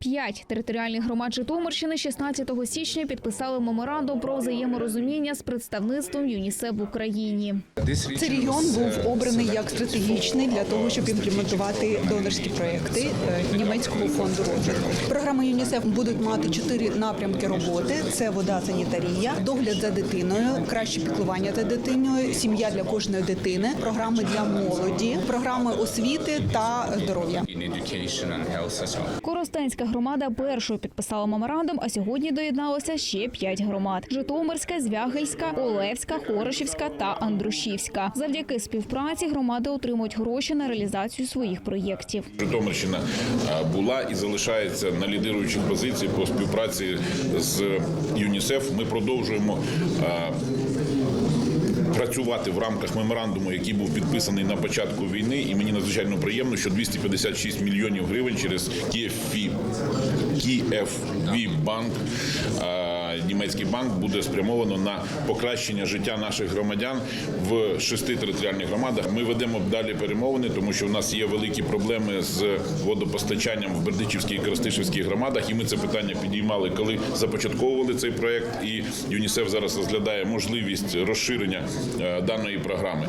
П'ять територіальних громад Житомирщини 16 січня підписали меморандум про взаєморозуміння з представництвом ЮНІСЕФ в Україні. Цей регіон був обраний як стратегічний для того, щоб імплементувати донорські проекти е, німецького фонду розвитку. Програми ЮНІСЕФ будуть мати чотири напрямки роботи: це вода, санітарія, догляд за дитиною, краще піклування за дитиною, сім'я для кожної дитини, програми для молоді, програми освіти та здоров'я. Коростенська громада першою підписала меморандум, а сьогодні доєдналося ще п'ять громад: Житомирська, Звягельська, Олевська, Хорошівська та Андрушівська. Завдяки співпраці громади отримують гроші на реалізацію своїх проєктів. Житомирщина була і залишається на лідируючих позиціях по співпраці з ЮНІСЕФ. Ми продовжуємо працювати в рамках меморандуму, який був підписаний на початку війни. І мені надзвичайно приємно, що 256 мільйонів гривень через KFV, KFV банк. Німецький банк буде спрямовано на покращення життя наших громадян в шести територіальних громадах. Ми ведемо далі перемовини, тому що в нас є великі проблеми з водопостачанням в Бердичівській і Коростишівській громадах. І ми це питання підіймали, коли започатковували цей проект. І ЮНІСЕФ зараз розглядає можливість розширення е, даної програми.